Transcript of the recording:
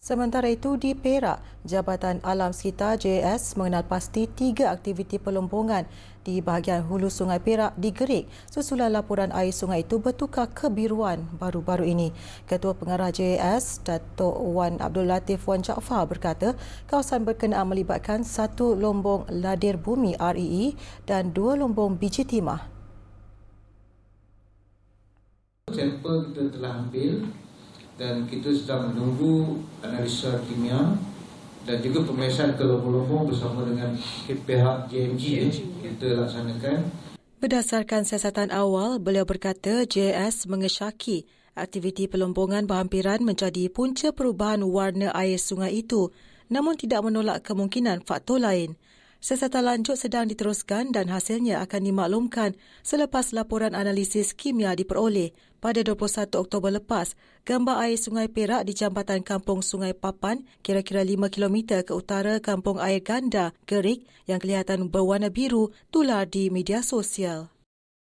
Sementara itu di Perak, Jabatan Alam Sekitar JS mengenal pasti tiga aktiviti pelombongan di bahagian hulu Sungai Perak digerik sesudah laporan air sungai itu bertukar kebiruan baru-baru ini. Ketua Pengarah JS, Datuk Wan Abdul Latif Wan Jaafar berkata, kawasan berkenaan melibatkan satu lombong ladir bumi REE dan dua lombong biji timah. Sampel kita telah ambil dan kita sedang menunggu analisa kimia dan juga pemeriksaan ke lombong-lombong bersama dengan pihak JMG eh, kita laksanakan. Berdasarkan siasatan awal, beliau berkata JS mengesyaki aktiviti pelombongan berhampiran menjadi punca perubahan warna air sungai itu namun tidak menolak kemungkinan faktor lain. Siasatan lanjut sedang diteruskan dan hasilnya akan dimaklumkan selepas laporan analisis kimia diperoleh pada 21 Oktober lepas. Gambar air Sungai Perak di jambatan Kampung Sungai Papan kira-kira 5 km ke utara Kampung Air Ganda, Gerik yang kelihatan berwarna biru tular di media sosial.